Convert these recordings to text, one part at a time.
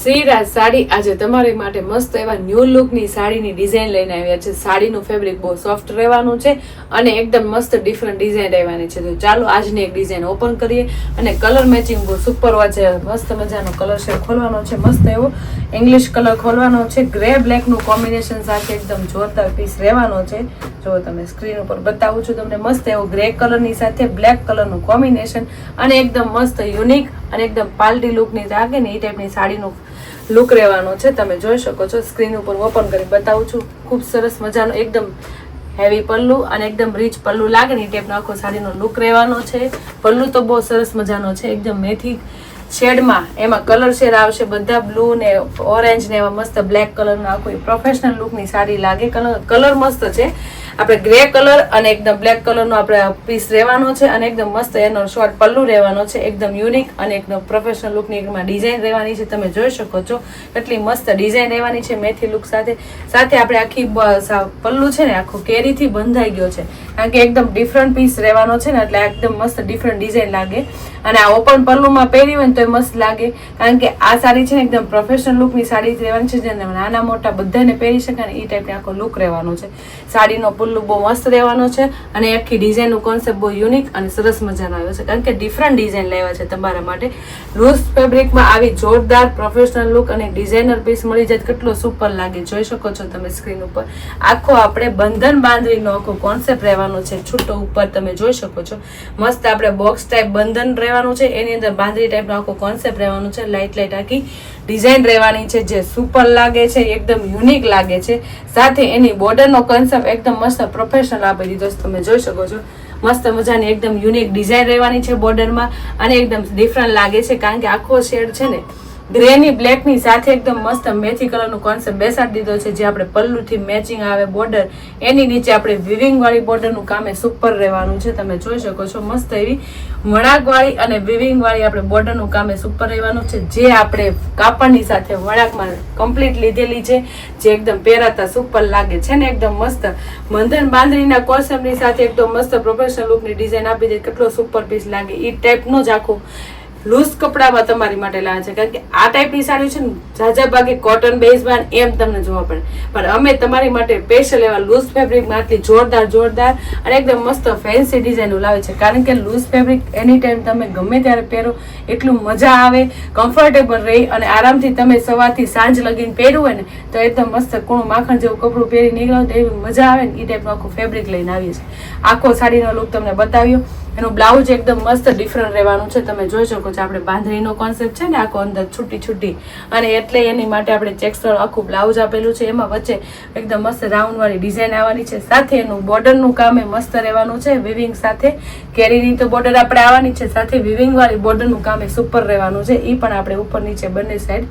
શ્રીરાજ સાડી આજે તમારી માટે મસ્ત એવા ન્યૂ લુકની સાડીની ડિઝાઇન લઈને આવ્યા છે. સાડીનું ફેબ્રિક બહુ સોફ્ટ રહેવાનું છે અને એકદમ મસ્ત ડિફરન્ટ ડિઝાઇન રહેવાની છે. તો ચાલો આજની એક ડિઝાઇન ઓપન કરીએ અને કલર મેચિંગ બહુ સુપર છે. મસ્ત મજાનો કલર છે ખોલવાનો છે. મસ્ત એવો ઇંગ્લિશ કલર ખોલવાનો છે. ગ્રે બ્લેકનું કોમ્બિનેશન સાથે એકદમ જોરદાર પીસ રહેવાનો છે. જો તમે સ્ક્રીન ઉપર બતાવું છું તમને, મસ્ત એવો ગ્રે કલરની સાથે બ્લેક કલરનું કોમ્બિનેશન અને એકદમ મસ્ત યુનિક અને એકદમ પાલડી લુકની જાગે ને એ ટાઈપની સાડીનું લુક રહેવાનો છે. તમે જોઈ શકો છો સ્ક્રીન ઉપર ઓપન કરી બતાવું છું. ખૂબ સરસ મજાનો, એકદમ હેવી પલ્લુ અને એકદમ રીચ પલ્લુ લાગે ને એ ટાઈપનો આખો સાડીનો લુક રહેવાનો છે. પલ્લુ તો બહુ સરસ મજાનો છે, એકદમ મેથી શેડમાં એમાં કલર શેડ આવશે, બધા બ્લુ ને ઓરેન્જ ને એવા મસ્ત બ્લેક કલરનો આખો પ્રોફેશનલ લુકની સાડી લાગે. કલર કલર મસ્ત છે. આપણે ગ્રે કલર અને એકદમ બ્લેક કલરનો આપણે પીસ રહેવાનો છે અને એકદમ મસ્ત એનો શોર્ટ પલ્લુ રહેવાનો છે. એકદમ યુનિક અને એકદમ પ્રોફેશનલ લુકની એકમાં ડિઝાઇન રહેવાની છે. તમે જોઈ શકો છો કેટલી મસ્ત ડિઝાઇન રહેવાની છે મેથી લુક સાથે. સાથે આપણે આખી પલ્લુ છે ને, આખું કેરીથી બંધાઈ ગયો છે. કારણ કે એકદમ ડિફરન્ટ પીસ રહેવાનો છે ને, એટલે એકદમ મસ્ત ડિફરન્ટ ડિઝાઇન લાગે. અને આ ઓપન પલ્લુમાં પહેરી હોય ને તો એ મસ્ત લાગે. કારણ કે આ સાડી છે ને એકદમ પ્રોફેશનલ લુકની સાડી રહેવાની છે, જેને નાના મોટા બધાને પહેરી શકાય ને એ ટાઈપની આખો લુક રહેવાનો છે. સાડીનો પુલ્લુ બહુ મસ્ત રહેવાનો છે અને આખી ડિઝાઇનનું કોન્સેપ્ટ બહુ યુનિક અને સરસ મજાનો આવ્યો છે. કારણ કે ડિફરન્ટ ડિઝાઇન લેવા છે તમારા માટે. લૂઝ ફેબ્રિકમાં આવી જોરદાર પ્રોફેશનલ લુક અને ડિઝાઇનર પીસ મળી જાય કેટલો સુપર લાગે. જોઈ શકો છો તમે સ્ક્રીન ઉપર. આખો આપણે બંધન બાંધણીનો આખો કોન્સેપ્ટ રહેવાનો છે. છૂટો ઉપર તમે જોઈ શકો છો. મસ્ત આપણે બોક્સ ટાઈપ બંધન રહેવાનું છે. એની અંદર બાંધણી ટાઈપનો આખો કોન્સેપ્ટ રહેવાનો છે લાઇટ લાઇટ આખી ડિઝાઇન રહેવાની છે, જે સુપર લાગે છે, એકદમ યુનિક લાગે છે. સાથે એની બોર્ડરનો કોન્સેપ્ટ એકદમ મસ્ત પ્રોફેશનલ આપી દીધો છે, તમે જોઈ શકો છો. મસ્ત મજાની એકદમ યુનિક ડિઝાઇન રહેવાની છે બોર્ડરમાં અને એકદમ ડિફરન્ટ લાગે છે, કારણ કે આખો શેડ છે ને ગ્રેની બ્લેકની સાથે એકદમ મસ્ત મેથી કલરનું કોન્સેપ્ટ બેસાડી દીધો છે. જે આપણે પલ્લુથી મેચિંગ આવે બોર્ડર એની નીચે આપણે વિવિંગવાળી બોર્ડરનું કામે સુપર રહેવાનું છે. તમે જોઈ શકો છો મસ્ત એવી વળાક વાળી અને વિવિંગવાળી આપણે બોર્ડરનું કામ એ સુપર રહેવાનું છે. જે આપણે કાપડની સાથે વળાકમાં કમ્પ્લીટ લીધેલી છે, જે એકદમ પહેરાતા સુપર લાગે છે ને એકદમ મસ્ત. બંધન બાંધણીના કોન્સેપ્ટની સાથે એકદમ મસ્ત પ્રોફેશનલ લુકની ડિઝાઇન આપી દે, કેટલો સુપર પીસ લાગે. એ ટાઈપનો જ આખું લૂઝ કપડામાં તમારી માટે લાવે છે. કારણ કે આ ટાઈપની સાડી છે ને ઝાઝા ભાગે કોટન બેઝમાં એમ તમને જોવા પડે પણ અમે તમારી માટે સ્પેશિયલ એવા લૂઝ ફેબ્રિકમાં આટલી જોરદાર જોરદાર અને એકદમ મસ્ત ફેન્સી ડિઝાઇન લાવે છે. કારણ કે લૂઝ ફેબ્રિક એની ટાઈમ તમે ગમે ત્યારે પહેરો, એટલું મજા આવે કમ્ફર્ટેબલ રહી અને આરામથી તમે સવારથી સાંજ લગીને પહેરવું હોય ને, તો એકદમ મસ્ત કૂણું માખણ જેવું કપડું પહેરી નીકળો તો એવી મજા આવે ને એ ટાઈપનું આખું ફેબ્રિક લઈને આવીએ છીએ. આખો સાડીનો લુક તમને બતાવ્યો. એનું બ્લાઉઝ એકદમ મસ્ત ડિફરન્ટ રહેવાનું છે. તમે જોઈ શકો છો આપણે બાંધણીનો કોન્સેપ્ટ છે ને, આખો અંદર છૂટી છૂટી. અને એટલે એની માટે આપણે ચેક્સર આખું બ્લાઉઝ આપેલું છે. એમાં વચ્ચે એકદમ મસ્ત રાઉન્ડવાળી ડિઝાઇન આવવાની છે. સાથે એનું બોર્ડરનું કામ એ મસ્ત રહેવાનું છે. વિવિંગ સાથે કેરીની તો બોર્ડર આપણે આવવાની છે. સાથે વિવિંગવાળી બોર્ડરનું કામ એ સુપર રહેવાનું છે. એ પણ આપણે ઉપર નીચે બંને સાઈડ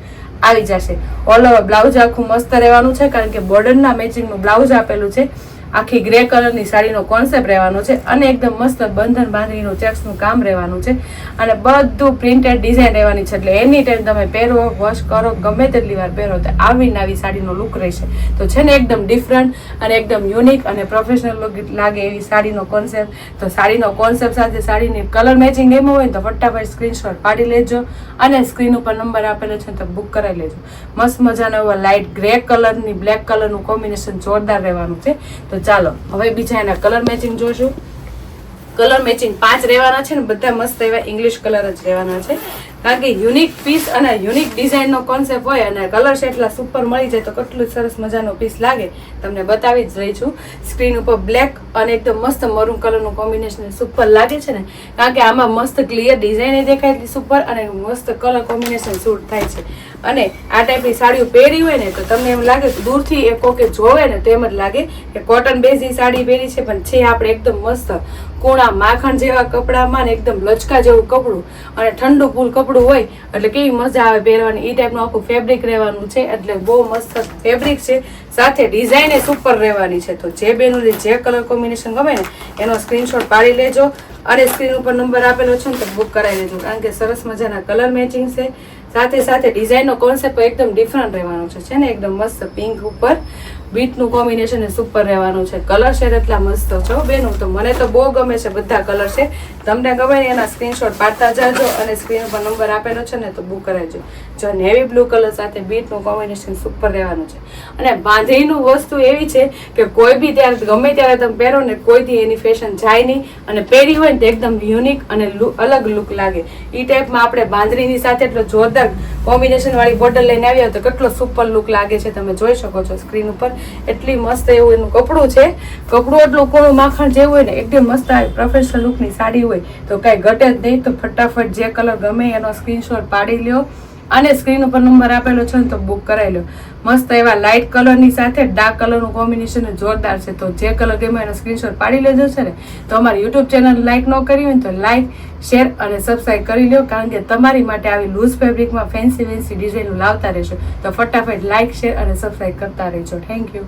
આવી જશે. ઓલ ઓવર બ્લાઉઝ આખું મસ્ત રહેવાનું છે, કારણ કે બોર્ડરના મેચિંગનું બ્લાઉઝ આપેલું છે. આખી ગ્રે કલરની સાડીનો કોન્સેપ્ટ રહેવાનો છે અને એકદમ મસ્ત બંધન બાંધણીનું ચેક્સનું કામ રહેવાનું છે. અને બધું પ્રિન્ટેડ ડિઝાઇન રહેવાની છે એટલે એની ટાઈમ તમે પહેરો વોશ કરો, ગમે તેટલી વાર પહેરો તો આવીને આવી સાડીનો લુક રહેશે. તો છે ને એકદમ ડિફરન્ટ અને એકદમ યુનિક અને પ્રોફેશનલ લુક લાગે એવી સાડીનો કોન્સેપ્ટ તો સાડીનો કોન્સેપ્ટ સાથે સાડીની કલર મેચિંગ એમ હોય તો ફટાફટ સ્ક્રીનશોટ પાડી લેજો અને સ્ક્રીન ઉપર નંબર આપેલો છે તો બુક કરાવી લેજો. મસ્ત મજાનો એવો લાઇટ ગ્રે કલરની બ્લેક કલરનું કોમ્બિનેશન જોરદાર રહેવાનું છે. તો ચાલો, હવે બીજા એના કલર મેચિંગ જોશું. કલર મેચિંગ પાંચ રહેવાના છે ને, બધા મસ્ત એવા ઇંગ્લિશ કલર જ રહેવાના છે. કારણ કે યુનિક પીસ અને યુનિક ડિઝાઇનનો કોન્સેપ્ટ હોય અને કલર એટલા સુપર મળી જાય તો કેટલું સરસ મજાનો પીસ લાગે, તમને બતાવી જ રહી છું. સ્ક્રીન ઉપર બ્લેક અને એકદમ મસ્ત મરૂન કલરનું કોમ્બિનેશન સુપર લાગે છે ને. કારણ કે આમાં મસ્ત ક્લિયર ડિઝાઇન દેખાય સુપર અને મસ્ત કલર કોમ્બિનેશન શૂટ થાય છે. અને આ ટાઈપની સાડીઓ પહેરી હોય ને તો તમને એમ લાગે કે દૂરથી એ કોકે જોવે ને તો એમ જ લાગે કે કોટન બેઝની સાડી પહેરી છે, પણ છે આપણે એકદમ મસ્ત કૂણા માખણ જેવા કપડામાં ને એકદમ લચકા જેવું કપડું અને ઠંડુ ફૂલ કપડું હોય એટલે કેવી મજા આવે પહેરવાની. એ ટાઈપનું આખું ફેબ્રિક રહેવાનું છે, એટલે બહુ મસ્ત ફેબ્રિક છે. સાથે ડિઝાઇન એ સુપર રહેવાની છે. તો જે બેનોને જે કલર કોમ્બિનેશન ગમે ને, એનો સ્ક્રીનશોટ પાડી લેજો અને સ્ક્રીન ઉપર નંબર આપેલો છે ને તો બુક કરાવી લેજો કારણ કે સરસ મજાના કલર મેચિંગ છે. સાથે સાથે ડિઝાઇનનો કોન્સેપ્ટ એકદમ ડિફરન્ટ રહેવાનો છે. ને? એકદમ મસ્ત પિંક ઉપર બીટનું કોમ્બિનેશન સુપર રહેવાનું છે. કલર શેડ એટલા મસ્ત છો બેન તો મને તો બહુ ગમે છે બધા કલર છે તમને ગમે એના સ્ક્રીનશોટ પાડતા જાજો અને સ્ક્રીન ઉપર નંબર આપેલો છે ને તો બુક કરાવજો. જો નેવી બ્લુ કલર સાથે બીટનું કોમ્બિનેશન સુપર રહેવાનું છે. અને બાંધણીનું વસ્તુ એવી છે કે કોઈ બી ત્યારે ગમે ત્યારે તમે પહેરો ને કોઈથી એની ફેશન જાય નહીં. અને પહેરી હોય ને તો એકદમ યુનિક અને અલગ લુક લાગે. એ ટાઈપમાં આપણે બાંધણીની સાથે એટલો જોરદાર કોમ્બિનેશનવાળી બોટલ લઈને આવ્યા તો કેટલો સુપર લુક લાગે છે તમે જોઈ શકો છો સ્ક્રીન ઉપર. એટલી મસ્ત એવું એનું કપડું છે. કપડું એટલું કોણું માખણ જેવું હોય ને એકદમ મસ્ત આવી પ્રોફેશનલ લુકની સાડી હોય, તો કાંઈ ઘટે જ નહીં. તો ફટાફટ જે કલર ગમે એનો સ્ક્રીનશોટ પાડી લ્યો. અને સ્ક્રીન ઉપર નંબર આપેલો છે ને તો બુક કરાવી લો. મસ્ત એવા લાઇટ કલરની સાથે ડાર્ક કલરનું કોમ્બિનેશન જોરદાર છે. તો જે કલર ગમે એનો સ્ક્રીનશોટ પાડી લેજો છે ને. તો અમારી યુટ્યુબ ચેનલ લાઇક ન કરી હોય તો લાઇક શેર અને સબસ્ક્રાઈબ કરી લો કારણ કે તમારી માટે આવી લૂઝ ફેબ્રિકમાં ફેન્સી ફેન્સી ડિઝાઇન લાવતા રહેશો. તો ફટાફટ લાઇક શેર અને સબસ્ક્રાઈબ કરતા રહેજો. Thank you